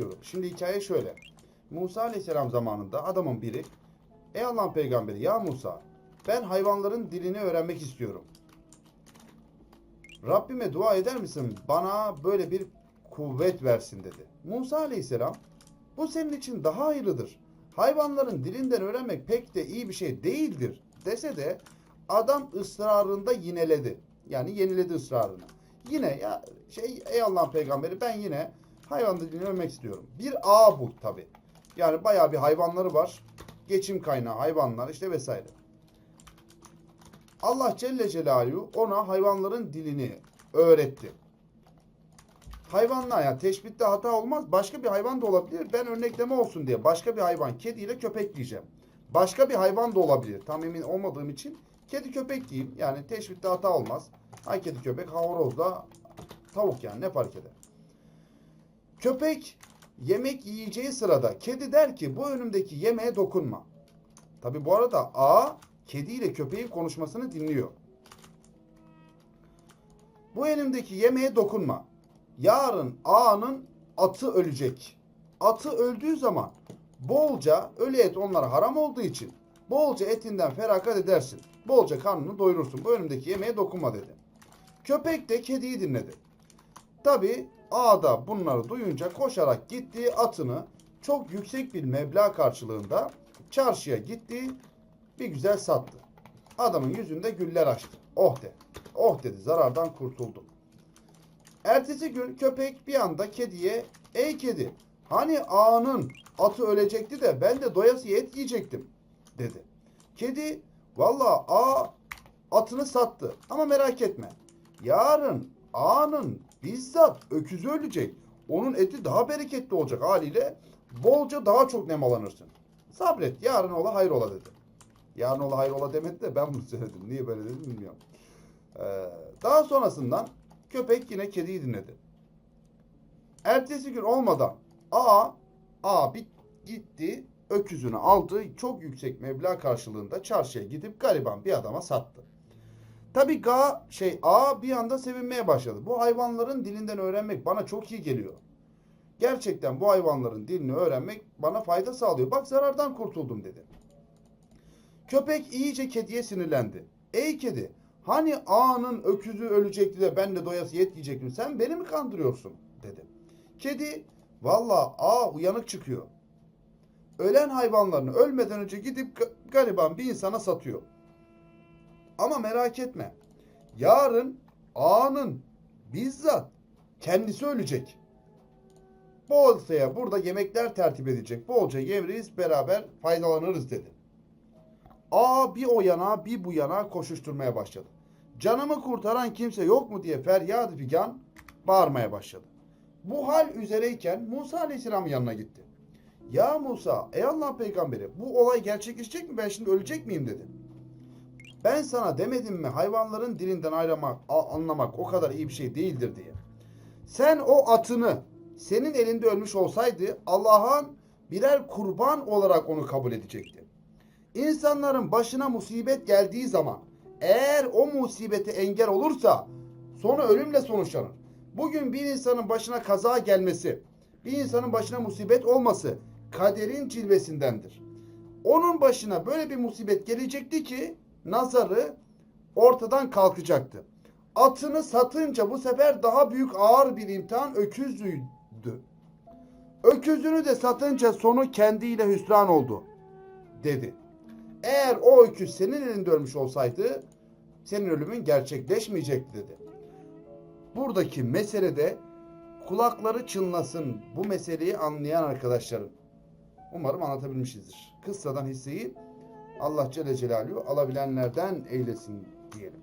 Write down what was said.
istiyorum. Şimdi hikaye şöyle. Musa Aleyhisselam zamanında adamın biri Ey Allah'ın peygamberi ya Musa ben hayvanların dilini öğrenmek istiyorum. Rabbime dua eder misin? Bana böyle bir kuvvet versin dedi. Musa Aleyhisselam bu senin için daha hayırlıdır. Hayvanların dilinden öğrenmek pek de iyi bir şey değildir dese de adam ısrarında yineledi. Yani yeniledi ısrarını. Yine ya şey ey Allah'ın peygamberi ben yine hayvan dilini öğrenmek istiyorum. Bir ağ bu tabi. Yani bayağı bir hayvanları var. Geçim kaynağı hayvanlar işte vesaire. Allah Celle Celaluhu ona hayvanların dilini öğretti. Hayvanla yani teşbitte hata olmaz. Başka bir hayvan da olabilir. Ben örnekleme olsun diye başka bir hayvan kedi ile köpek diyeceğim. Başka bir hayvan da olabilir. Tam emin olmadığım için kedi köpek diyeyim. Yani teşbitte hata olmaz. Hay kedi köpek, ha da tavuk yani ne fark eder. Köpek yemek yiyeceği sırada kedi der ki bu önümdeki yemeğe dokunma. Tabi bu arada A kedi ile köpeğin konuşmasını dinliyor. Bu elimdeki yemeğe dokunma. Yarın A'nın atı ölecek. Atı öldüğü zaman bolca ölü et onlara haram olduğu için bolca etinden feragat edersin. Bolca karnını doyurursun. Bu önümdeki yemeğe dokunma dedi. Köpek de kediyi dinledi. Tabi A da bunları duyunca koşarak gitti atını çok yüksek bir meblağ karşılığında çarşıya gitti bir güzel sattı. Adamın yüzünde güller açtı. Oh de. Oh dedi zarardan kurtuldum. Ertesi gün köpek bir anda kediye ey kedi hani ağanın atı ölecekti de ben de doyasıya et yiyecektim dedi. Kedi valla ağa atını sattı ama merak etme. Yarın ağanın bizzat öküzü ölecek. Onun eti daha bereketli olacak haliyle bolca daha çok nemalanırsın. Sabret yarın ola hayır ola dedi. Yarın ola hayır ola demedi de ben bunu söyledim. Niye böyle dedim bilmiyorum. Ee, daha sonrasından köpek yine kediyi dinledi. Ertesi gün olmadan A A bir gitti öküzünü aldı çok yüksek meblağ karşılığında çarşıya gidip gariban bir adama sattı. Tabi Ga şey A bir anda sevinmeye başladı. Bu hayvanların dilinden öğrenmek bana çok iyi geliyor. Gerçekten bu hayvanların dilini öğrenmek bana fayda sağlıyor. Bak zarardan kurtuldum dedi. Köpek iyice kediye sinirlendi. Ey kedi hani A'nın öküzü ölecekti de ben de doyası yet yiyecektim. Sen beni mi kandırıyorsun dedi. Kedi valla A uyanık çıkıyor. Ölen hayvanlarını ölmeden önce gidip ga- gariban bir insana satıyor. Ama merak etme. Yarın A'nın bizzat kendisi ölecek. Bolsa'ya burada yemekler tertip edecek. Bolca yemriyiz beraber faydalanırız dedi. A bir o yana bir bu yana koşuşturmaya başladı. Canımı kurtaran kimse yok mu diye feryat figan bağırmaya başladı. Bu hal üzereyken Musa Aleyhisselam'ın yanına gitti. Ya Musa ey Allah peygamberi bu olay gerçekleşecek mi ben şimdi ölecek miyim dedi. Ben sana demedim mi hayvanların dilinden ayrılmak, anlamak o kadar iyi bir şey değildir diye. Sen o atını senin elinde ölmüş olsaydı Allah'ın birer kurban olarak onu kabul edecekti. İnsanların başına musibet geldiği zaman eğer o musibete engel olursa sonu ölümle sonuçlanır. Bugün bir insanın başına kaza gelmesi, bir insanın başına musibet olması kaderin cilvesindendir. Onun başına böyle bir musibet gelecekti ki nazarı ortadan kalkacaktı. Atını satınca bu sefer daha büyük ağır bir imtihan öküzüydü. Öküzünü de satınca sonu kendiyle hüsran oldu dedi. Eğer o öküz senin elinde ölmüş olsaydı senin ölümün gerçekleşmeyecekti dedi. Buradaki meselede kulakları çınlasın bu meseleyi anlayan arkadaşlarım. Umarım anlatabilmişizdir. Kıssadan hisseyi Allah Celle Celaluhu alabilenlerden eylesin diyelim.